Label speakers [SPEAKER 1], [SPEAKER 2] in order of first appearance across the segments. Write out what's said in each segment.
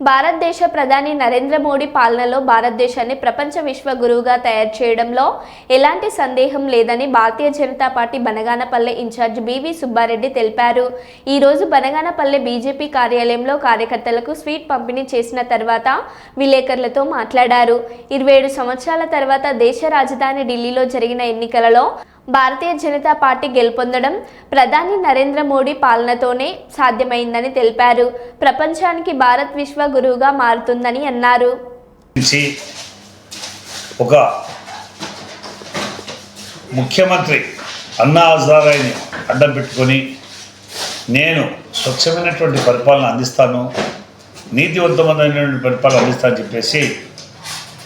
[SPEAKER 1] భారతదేశ ప్రధాని నరేంద్ర మోడీ పాలనలో భారతదేశాన్ని ప్రపంచ విశ్వ గురువుగా తయారు చేయడంలో ఎలాంటి సందేహం లేదని Bharatiya Janata Party Banaganapalle in-charge B V Subbareddy తెలిపారు. ఈరోజు బనగానపల్లె బీజేపీ కార్యాలయంలో కార్యకర్తలకు స్వీట్ పంపిణీ చేసిన తర్వాత విలేకరులతో మాట్లాడారు. ఇరవై ఏడు సంవత్సరాల తర్వాత దేశ రాజధాని ఢిల్లీలో జరిగిన ఎన్నికలలో భారతీయ జనతా పార్టీ గెలుపొందడం ప్రధాని నరేంద్ర మోడీ పాలనతోనే సాధ్యమైందని తెలిపారు. ప్రపంచానికి భారత్ విశ్వ గురువుగా మారుతుందని అన్నారు.
[SPEAKER 2] నుంచి ఒక ముఖ్యమంత్రి అన్నా హజారాయిని అడ్డం పెట్టుకొని నేను స్వచ్ఛమైనటువంటి పరిపాలన అందిస్తాను నీతివంతమైనటువంటి పరిపాలన అందిస్తానని చెప్పేసి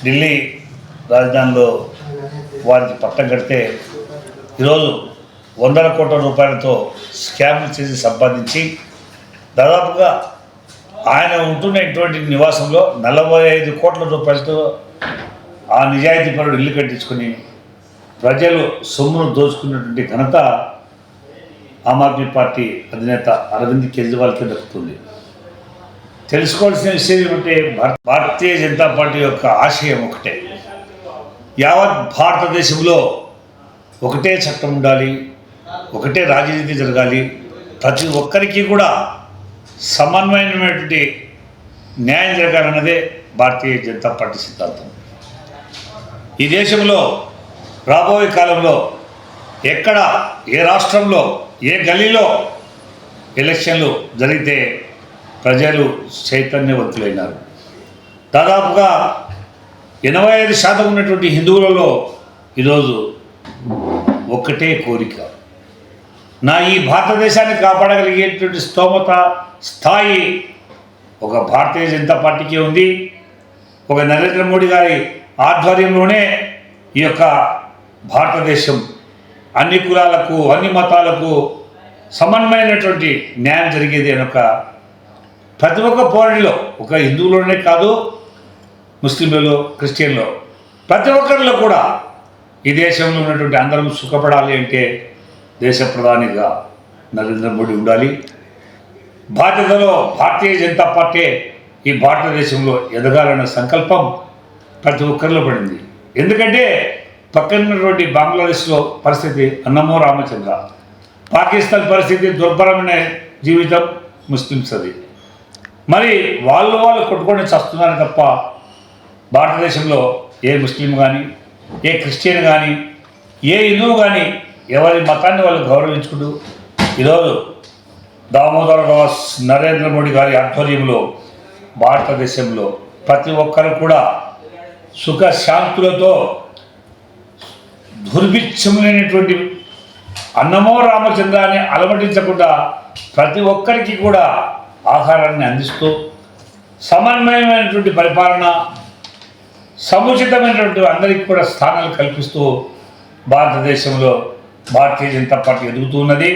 [SPEAKER 2] ఢిల్లీ రాజధానిలో వారికి పట్టం కడితే ఈరోజు వందల కోట్ల రూపాయలతో స్కామ్లు చేసి సంపాదించి దాదాపుగా ఆయన ఉంటున్నటువంటి నివాసంలో నలభై ఐదు కోట్ల రూపాయలతో ఆ నిజాయితీ పరుడు ఇల్లు కట్టించుకొని ప్రజలు సొమ్మును దోచుకున్నటువంటి ఘనత ఆమ్ ఆద్మీ పార్టీ అధినేత అరవింద్ కేజ్రీవాల్కి దక్కుతుంది. తెలుసుకోవాల్సిన విషయం ఏమంటే భారత- భారతీయ జనతా పార్టీ యొక్క ఆశయం ఒకటే. యావత్ భారతదేశంలో ఒకటే చట్టం ఉండాలి ఒకటే రాజనీతి జరగాలి. ప్రతి ఒక్కరికి కూడా సమన్వయమైనటువంటి న్యాయం జరగాలన్నదే భారతీయ జనతా పార్టీ సిద్ధాంతం. ఈ దేశంలో రాబోయే కాలంలో ఎక్కడ ఏ రాష్ట్రంలో ఏ గలీలో ఎలక్షన్లు జరిగితే ప్రజలు చైతన్యవంతులైనారు. దాదాపుగా ఎనభై ఐదు శాతం ఉన్నటువంటి హిందువులలో ఈరోజు ఒక్కటే కోరిక. నా ఈ భారతదేశాన్ని కాపాడగలిగేటువంటి స్తోమత స్థాయి ఒక భారతీయ జనతా పార్టీకే ఉంది. ఒక నరేంద్ర మోడీ గారి ఆధ్వర్యంలోనే ఈ యొక్క భారతదేశం అన్ని కులాలకు అన్ని మతాలకు సమన్వయమైనటువంటి న్యాయం జరిగేది అని ఒక ప్రతి ఒక్క పోరాడిలో ఒక హిందువులోనే కాదు ముస్లింలలో క్రిస్టియన్లో ప్రతి ఒక్కరిలో కూడా ఈ దేశంలో ఉన్నటువంటి అందరం సుఖపడాలి అంటే దేశ ప్రధానిగా నరేంద్ర మోడీ ఉండాలి. బాధ్యతలో భారతీయ జనతా పార్టీ ఈ భారతదేశంలో ఎదగాలన్న సంకల్పం ప్రతి ఒక్కరిలో పడింది. ఎందుకంటే పక్కనటువంటి బంగ్లాదేశ్లో పరిస్థితి అన్నమో రామచంద్ర. పాకిస్తాన్ పరిస్థితి దుర్భరమైన జీవితం ముస్లిమ్స్ అది మరి వాళ్ళు వాళ్ళు కొట్టుకొని చస్తున్నారు తప్ప భారతదేశంలో ఏ ముస్లిం కానీ ఏ క్రిస్టియన్ కానీ ఏ హిందువు కానీ ఎవరి మతాన్ని వాళ్ళు గౌరవించుకుంటూ ఈరోజు దామోదర దాస్ నరేంద్ర మోడీ గారి ఆధ్వర్యంలో భారతదేశంలో ప్రతి ఒక్కరు కూడా సుఖ శాంతులతో దుర్భిక్షములైనటువంటి అన్నమో రామచంద్రాన్ని అలమటించకుండా ప్రతి ఒక్కరికి కూడా ఆహారాన్ని అందిస్తూ సమన్వయమైనటువంటి పరిపాలన సముచితమైనటువంటి అందరికీ కూడా స్థానాలు కల్పిస్తూ భారతదేశంలో భారతీయ జనతా పార్టీ ఎదుగుతూ ఉన్నది.